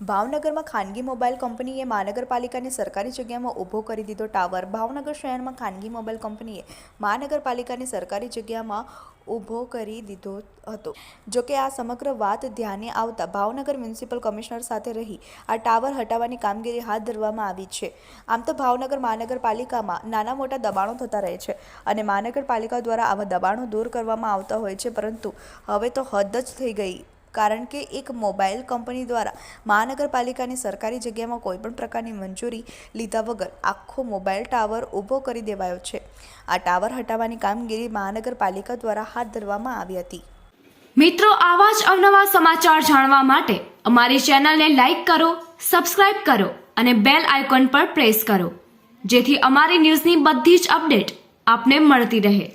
ભાવનગરમાં ખાનગી મોબાઈલ કંપનીએ મહાનગરપાલિકાની સરકારી જગ્યામાં ઊભો કરી દીધો ટાવર. ભાવનગર શહેરમાં ખાનગી મોબાઈલ કંપનીએ મહાનગરપાલિકાની સરકારી જગ્યામાં ઊભો કરી દીધો હતો. જોકે આ સમગ્ર વાત ધ્યાને આવતા ભાવનગર મ્યુનિસિપલ કમિશનર સાથે રહી આ ટાવર હટાવવાની કામગીરી હાથ ધરવામાં આવી છે. આમ તો ભાવનગર મહાનગરપાલિકામાં નાના મોટા દબાણો થતા રહે છે અને મહાનગરપાલિકા દ્વારા આવા દબાણો દૂર કરવામાં આવતા હોય છે, પરંતુ હવે તો હદ જ થઈ ગઈ. કારણ કે એક મોબાઈલ કંપની દ્વારા મહાનગરપાલિકાની સરકારી જગ્યામાં કોઈપણ પ્રકારની મંજૂરી લીધા વગર આખો મોબાઈલ ટાવર ઊભો કરી દેવાયો છે. આ ટાવર હટાવવાની કામગીરી મહાનગરપાલિકા દ્વારા હાથ ધરવામાં આવી હતી. મિત્રો, આવા જ અવનવા સમાચાર જાણવા માટે અમારી ચેનલને લાઈક કરો, સબસ્ક્રાઇબ કરો અને બેલ આઇકોન પર પ્રેસ કરો. જેથી અમારી ન્યૂઝની બધી જ અપડેટ આપને મળતી રહે.